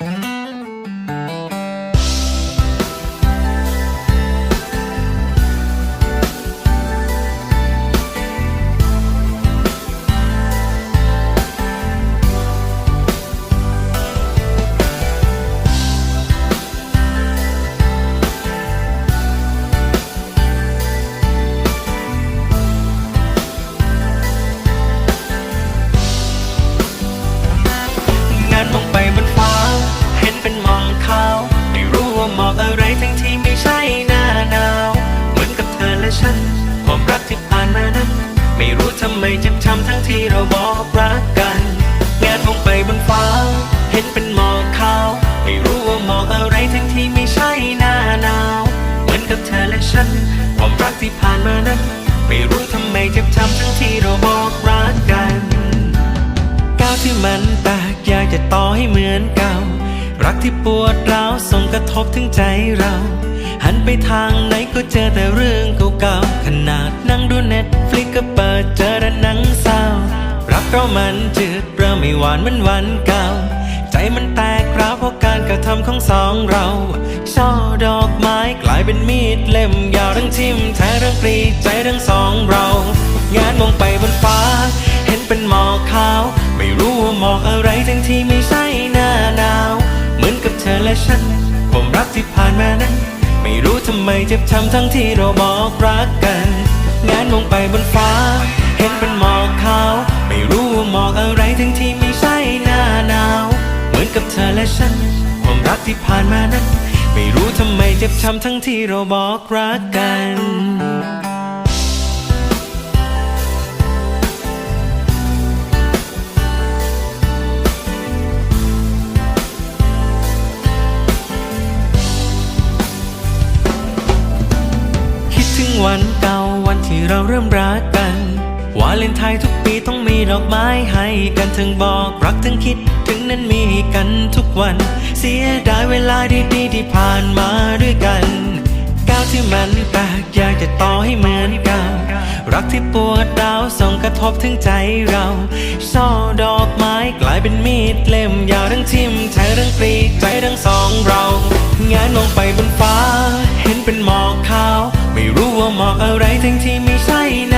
ง และฉันความรักที่ผ่านมานั้น ไม่รู้ทำไมเจ็บช้ำทั้งที่เราบอกรักกันงานมองไปบนฟ้า เห็นเป็นหมอกขาว ไม่รู้ว่าหมอกอะไรทั้งที่ไม่ใช่หน้าหนาวเหมือนกับเธอและฉัน ความรักที่ผ่านมานั้น ไม่รู้ทำไมเจ็บช้ำทั้งที่เราบอกรักกันก้าวที่มันแตกอยากจะต่อให้เหมือนเก่ารักที่ปวดร้าวส่งกระทบถึงใจเรา หันไปทางไหนก็เจอแต่เรื่อง รักเราะมันจืดเริ่มไม่หวานเหมือนวันเก่า ใจมันแตกร้าวเพราะการกระทำของสองเรา ช่อดอกไม้กลายเป็นมีดเล่มยาวทั้งทิ่มแทงทั้งปรีใจทั้งสองเรา งานมองไปบนฟ้า เห็นเป็นหมอกขาว ไม่รู้ว่าหมอกอะไรทั้งที่ไม่ใช่หน้าหนาว เหมือนกับเธอและฉัน ความรักที่ผ่านมานั้น ไม่รู้ทำไมเจ็บช้ำทั้งที่เราบอกรักกัน งานมองไปบนฟ้า เห็นเป็นหมอกขาว ทั้งที่ไม่ใช่หน้าหนาว เหมือนกับเธอและฉัน ความรักที่ผ่านมานั้น ไม่รู้ทำไมเจ็บช้ำทั้งที่เราบอกรักกันคิดถึงวันเก่าวันที่เราเริ่มรักกัน วาเลนไทน์ทุกปีต้องมี ดอกไม้ให้กันถึงบอกรักถึงคิดถึงนั้นมีกันทุกวัน เสียดายเวลาดีๆที่ผ่านมาด้วยกันก้าวที่มันแตกอยากจะต่อให้เหมือนเก่ารักที่ปวดร้าวส่งกระทบถึงใจเราช่อดอกไม้กลายเป็นมีดเล่มยาวทั้งทิ่มแทงทั้งปรีใจทั้งสองเรา งานมองไปบนฟ้า เห็นเป็นหมอกขาว ไม่รู้ว่าหมอกอะไรทั้งที่ไม่ใช่น้าหนาว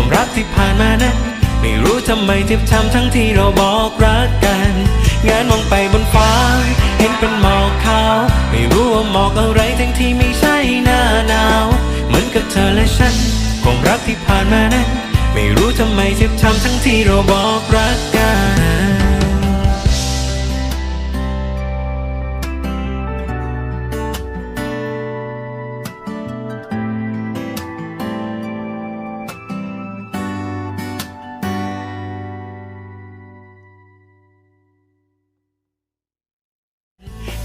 ความรักที่ผ่านมานั้นไม่รู้ทำไมเจ็บช้ำทั้งที่เราบอกรักกัน งานมองไปบนฟ้า เห็นเป็นหมอกขาว ไม่รู้ว่าหมอกอะไรทั้งที่ไม่ใช่หน้าหนาว เหมือนกับเธอและฉัน ความรักที่ผ่านมานั้นไม่รู้ทำไมเจ็บช้ำทั้งที่เราบอกรักกัน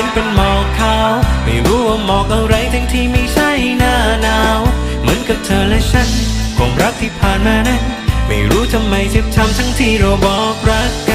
ห็นเป็นหมอกขาว ไม่รู้ว่าหมอกอะไรทั้งที่ไม่ใช่หน้าหนาว เหมือนกับเธอและฉัน ความรักที่ผ่านมานั้น ไม่รู้ทำไมเจ็บช้ำทั้งที่เราบอกรัก